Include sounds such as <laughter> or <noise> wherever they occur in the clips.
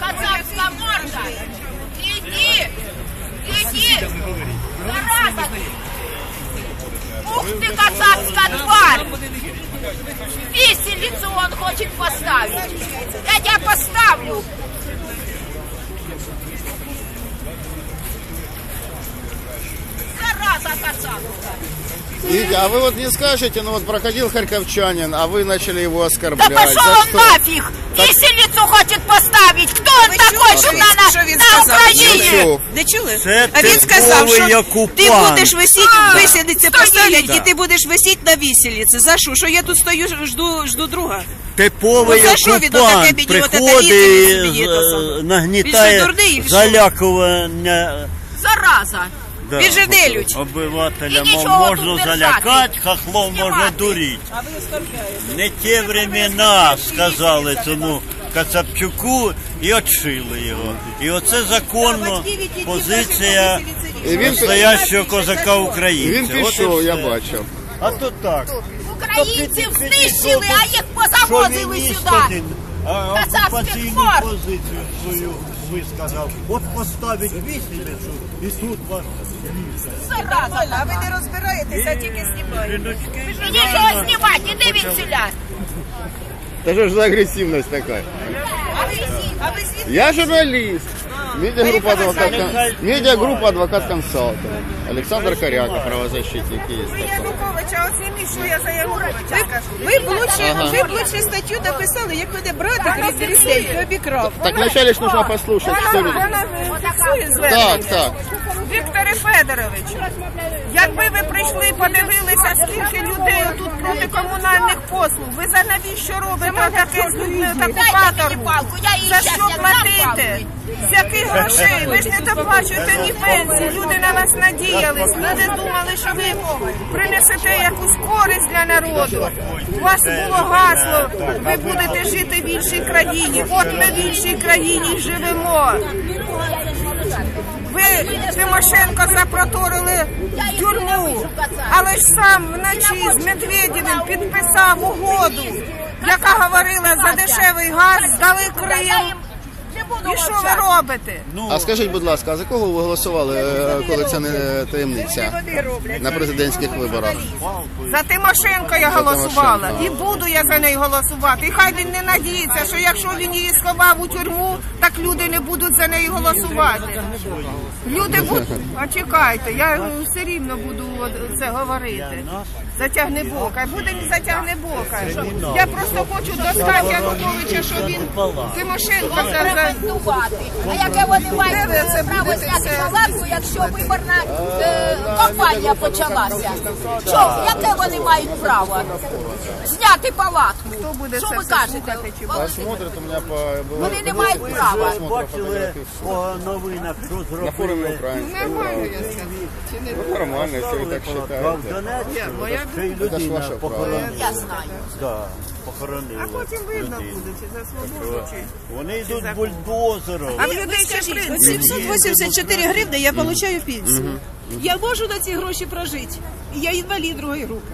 Кацапська морда! Іди! Іди! Зараза! Ух ты, кацапская тварь! Виселицу он хочет поставить. Я тебя поставлю. Видите, а вы вот не скажете, ну вот проходил харьковчанин, а вы начали его Да оскорблять. пошел За он что? нафиг! Виселицу хочет поставить! Кто он такой, что чули, на, на, що він на сказав? Україні? Чув. Не чули? Це а він сказав, типовий що окупант. ти будеш висіти, стоїть. поставлять, і ти будеш висіти на віселіці. За що? Що я тут стою, жду, жду друга? Типовий Ну, за що він отаке окупант мені, отаке приходить, їздить собі, з- то саме? Він нагнітає дурний, що? залякування Зараза! Да, Він же обивателя. І можна держати. залякати, хахлом може Знімати. дуріть. Не ті времена сказали цьому Кацапчуку і отшили його. І оце законно позиція І він- настоящого козака І українця. Він От і пішов, я все. бачив. А то так. Українців Що знищили, а їх позавозили Шовініст сюди. один, А Кацапських окупаційну позицію свою висказав. От поставить вісілицю і тут вас Зараза! А ви не розбираєтеся, тільки знімаєте. жіночки. І нічого знімати, іди від селя. Та що ж за агресивність така? А ви звідки? Я журналист. Медиагруппа адвокат, медиагруппа адвокат консалтинг. Александр Коряков, правозащитник есть Ви такой. Януковича оцініть, що я за Януковича скажу. Ви б лучше, ви б лучше статтю дописали, як мене братик різний обікрав. Так вначале ж нужно послушать. Вона фіксує Так, так. Вікторе Федоровичу, якби ви прийшли і подивилися, скільки людей тут проти комунальних послуг, ви за навіщо робите таке таку її За що платите? З яких грошей? Ви ж не доплачуєте ні пенсії. Люди на вас надіялись. Люди думали, що ви принесете якусь користь для народу. У вас було гасло, ви будете жити в іншій країні. От ми в іншій країні живемо. Ви Тимошенко запроторили тюрму, але ж сам вночі з Медведєвим підписав угоду, яка говорила за дешевий газ, здали Крим. Що ви робите? А скажіть, будь ласка, а за кого ви голосували, е, коли це не таємниця на президентських виборах? За Тимошенко я голосувала і буду я за неї голосувати. І хай він не надіється, що якщо він її сховав у тюрму, так люди не будуть за неї голосувати. Люди будуть. А чекайте, я е, все рівно буду це говорити. Затягне бока. Буде не затягне бока. Я просто хочу достати Януковича, що він Тимошенко за, за. А яке вони мають право зняти палатку, якщо виборна е, кампанія почалася? Що, яке вони мають право? Зняти палатку. Хто буде Що це ви все кажете? слухати чи Посмотрят у меня по... было- Вони не мають права. Бачили по новинах, що На форуме зробили. нормально я скажу. Чи не Ну, нормально, если вы так В считаете. Донецьку моя ще й Це ж людина ваше право. похоронила. Я знаю. Да, похоронили. А потім видно людину. буде, чи за свободу, чи... Вони йдуть бульдозером. А в людей ще Скажіть, принцип. 784 гривни я получаю пенсію. Я можу на ці гроші прожити. Я інвалід другої групи.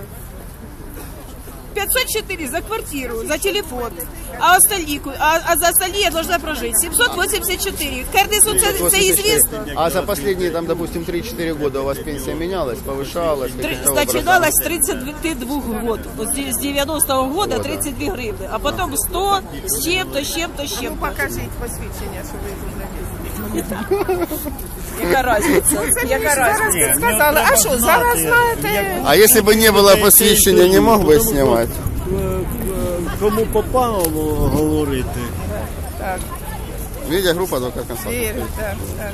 504 за квартиру, за телефон, а, остальні, а, а за остальні я должна прожити. 784. Кернесу це, це ізвісно. А за последние, там, допустим, 3-4 года у вас пенсия менялась, повышалась? Три- каким-то образом? Начиналось с 32 год. Вот С 90-го года 32 гривны. А потом 100 с чем-то, с чем-то, с Ну, чем-то. покажіть посвідчення, що ви журналіст. Яка разниця? Яка Зараз разниця? ти сказали, а що, зараз знаєте, А если бы не было посвящения, не мог бы снимать? Кому попало говорити? Медиагруппа адвокат консалтинг. вірю, так, так.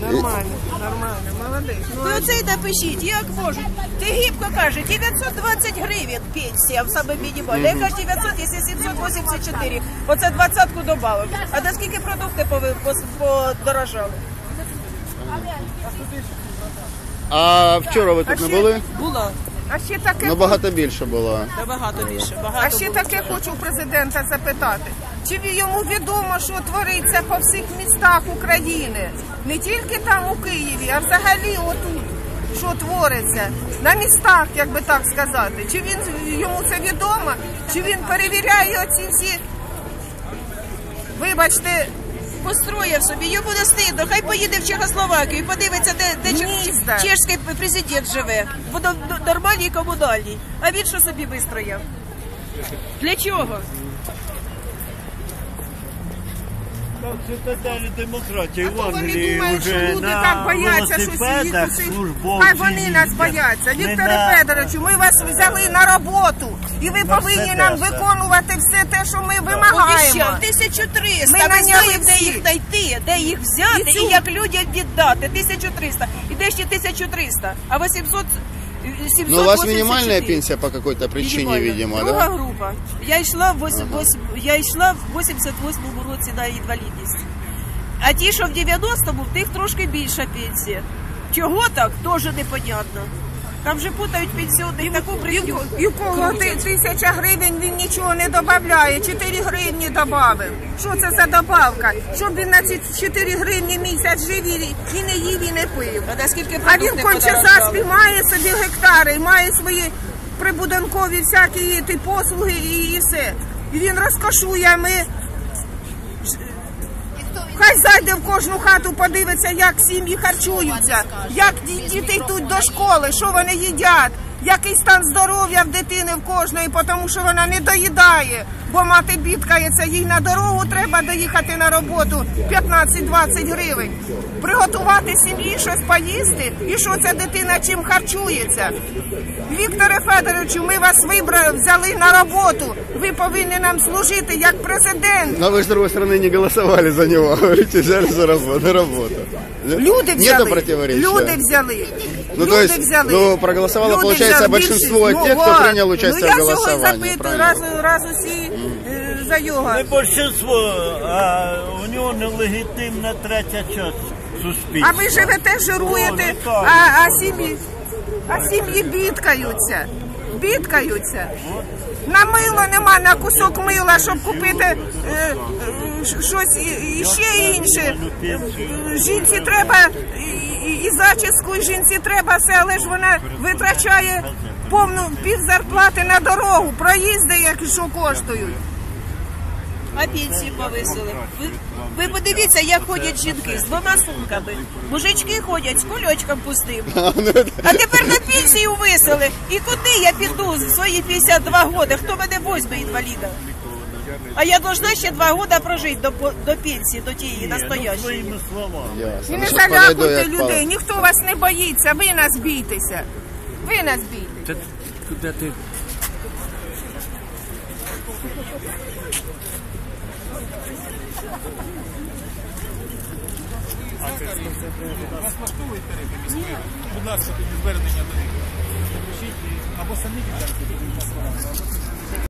Нормально, нормально, молодець. Ну, Ви оце й напишіть, як можуть. Ти гібко каже, 920 гривень пенсія в саме мінімальна. Я кажу 900, якщо 784. Оце двадцятку добавив. А до скільки продукти подорожали? А вчора ви тут не були? Було а ще таке, Ну багато більше було. набагато більше. а Багато ще було. таке хочу у президента запитати. Чи йому відомо, що твориться по всіх містах України? Не тільки там у Києві, а взагалі отут. Що твориться на містах, як би так сказати? Чи він йому це відомо? Чи він перевіряє оці всі Вибачте, Построїв собі, йому буде стидно, хай поїде в Чехословакію, подивиться, де, де чешський президент живе. Но- нормальній комунальній. А він що собі вистроїв? Для чого? Так, цитаделі демократії в вони Англії думають, що люди на так бояться, що велосипедах сидіти. службовці Хай вони нас їздять. бояться. Не Вікторе на- Федоровичу, ми вас взяли на роботу. І ви повинні нам виконувати все те, що ми вимагаємо. 1300. Ми Ми наняли знаємо, де їх знайти, де їх взяти І і, цю- як людям віддати. 1300. І де ще 1300? А 800... 784. Ну, у вас минимальная пенсия по какой-то причине, видимо, Друга да? група. Я йшла в вось- вось- я йшла в 88-му році на інвалідність. А ті, що в 90-му, в тих трошки більша пенсія. Чого так, теж непонятно. Там же путають пенсіонних таку брехню. І ти- тисяча гривень він нічого не додає, 4 гривні додав. Що це за добавка? Щоб він на ці 4 гривні місяць жив і і не їв, і не пив. А наскільки А він конче подорожали? заспі має собі гектари, має свої прибудинкові всякі ті послуги і, і все. І він розкошує, а ми. Хай зайде в кожну хату, подивиться, як сім'ї харчуються, як ді- діти йдуть до школи, що вони їдять, який стан здоров'я в дитини в кожної, тому що вона не доїдає, бо мати бідкається, їй на дорогу треба доїхати на роботу 15-20 гривень. Приготувати сім'ї щось поїсти і що ця дитина чим харчується. Вікторе Федоровичу, ми вас вибрали, взяли на роботу. Ви повинні нам служити як президент. Но вы, с другой стороны, не голосовали за него. Говорите, <laughs> взяли за работу. На работу. Люди взяли. Люди взяли. Ну, Люди то есть, взяли. ну, проголосовало, получается, взяли. большинство Більшість. тех, кто вот. принял участие ну, в голосовании, цього запитую, правильно. раз, раз усі е, за його. Не большинство, а у нього нелегітимна третя частина суспільства. А ви живете, жируєте, Ну, так. а, а сім'ї, а сім'ї бідкаються. Бідкаються. На мило нема, на кусок мила, щоб купити е, е, щось і- і ще інше. Жінці треба і, зачіску, і жінці треба все, але ж вона витрачає повну пів зарплати на дорогу, проїзди, як що коштують. А пенсії повисили. Ви, ви подивіться, як ходять жінки з двома сумками. Мужички ходять з кульочком пустим. А тепер на пенсію висели. І куди я піду свої 52 роки? Хто мене возьме інваліда? А я должна ще два роки прожити до, до пенсії, до тієї настоящої. Своїми словами. Ясно. Ну, не залякуйте людей, ніхто вас не боїться, ви нас бійтеся. Ви нас бійтеся. Будь ласка, тоді звернення до них. Або самі підтримуйте.